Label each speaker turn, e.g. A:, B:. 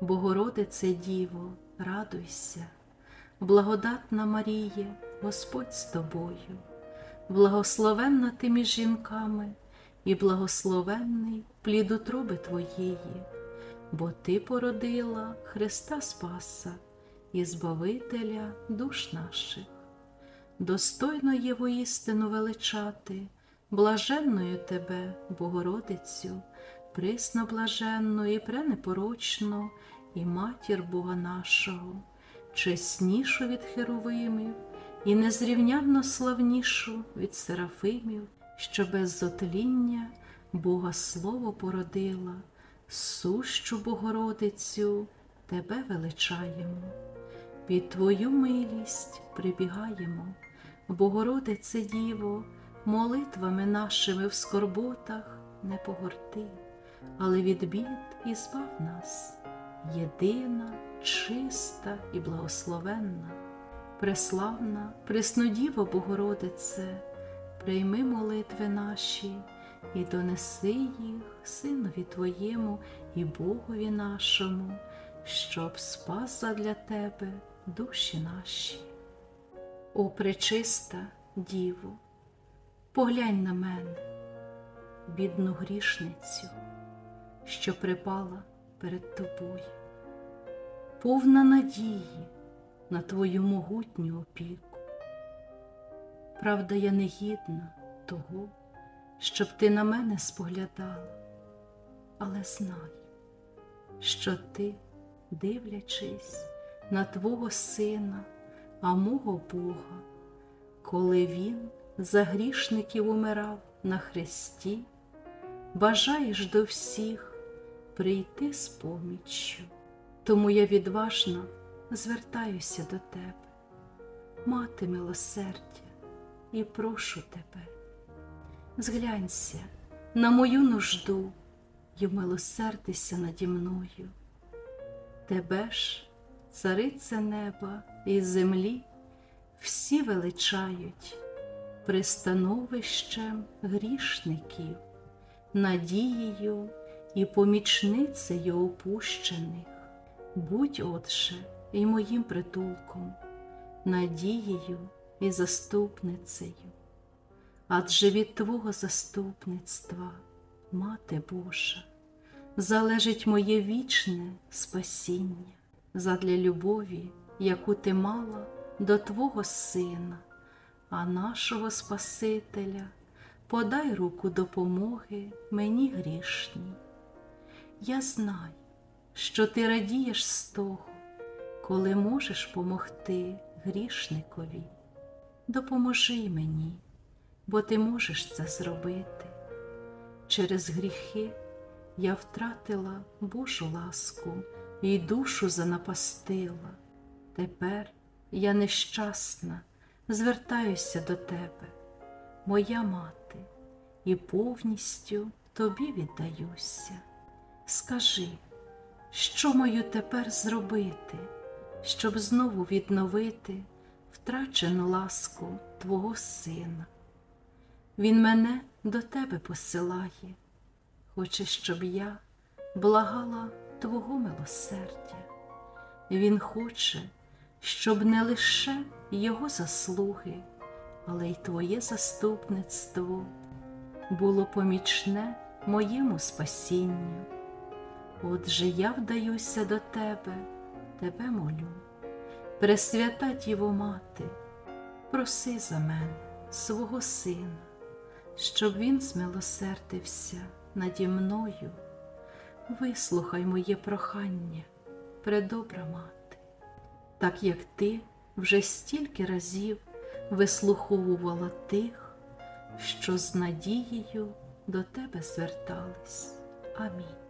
A: Богородице Діво, радуйся, благодатна Маріє, Господь з тобою, благословенна ти між жінками, і благословенний плід утроби Твоєї, бо Ти породила Христа Спаса і Збавителя душ наших. Достойно є воістину величати, блаженною тебе, Богородицю, присно блаженну і пренепорочну, і матір Бога нашого, чеснішу від херовимів, і незрівнянно славнішу від серафимів, що без зотління Бога Слово породила, сущу Богородицю тебе величаємо. Під Твою милість прибігаємо, Богородице Діво, молитвами нашими в скорботах не погорти, але від бід і збав нас, єдина, чиста і благословенна, преславна, преснодіво Богородице, прийми молитви наші і донеси їх Синові Твоєму і Богові нашому, щоб спас задля Тебе душі наші. О пречиста Діво, поглянь на мене, бідну грішницю, що припала перед тобою, повна надії на Твою могутню опіку. Правда, я не гідна того, щоб ти на мене споглядала, але знай, що ти, дивлячись на Твого Сина, а мого Бога, коли Він за грішників умирав на хресті, бажаєш до всіх прийти з поміччю. Тому я відважно звертаюся до тебе, мати милосердя, і прошу тебе, зглянься на мою нужду й милосердися наді мною. Тебе ж, царице неба і землі, всі величають пристановищем грішників, надією і помічницею опущених. Будь, Отче, і моїм притулком, надією і заступницею. Адже від Твого заступництва, Мати Божа, залежить моє вічне спасіння задля любові, яку ти мала до Твого Сина, а нашого Спасителя, подай руку допомоги мені грішній. Я знаю, що ти радієш з того, коли можеш помогти грішникові. Допоможи мені, бо ти можеш це зробити. Через гріхи я втратила Божу ласку і душу занапастила. Тепер я нещасна, звертаюся до тебе, моя мати, і повністю тобі віддаюся. Скажи, що маю тепер зробити, щоб знову відновити втрачену ласку Твого Сина? Він мене до тебе посилає, хоче, щоб я благала Твого милосердя. Він хоче, щоб не лише Його заслуги, але й Твоє заступництво було помічне моєму спасінню. Отже, я вдаюся до Тебе, Тебе молю, Пресвята Діво Мати, проси за мене свого Сина, щоб Він змилосердився наді мною. Вислухай моє прохання, предобра мати, так як ти вже стільки разів вислуховувала тих, що з надією до тебе звертались. Амінь.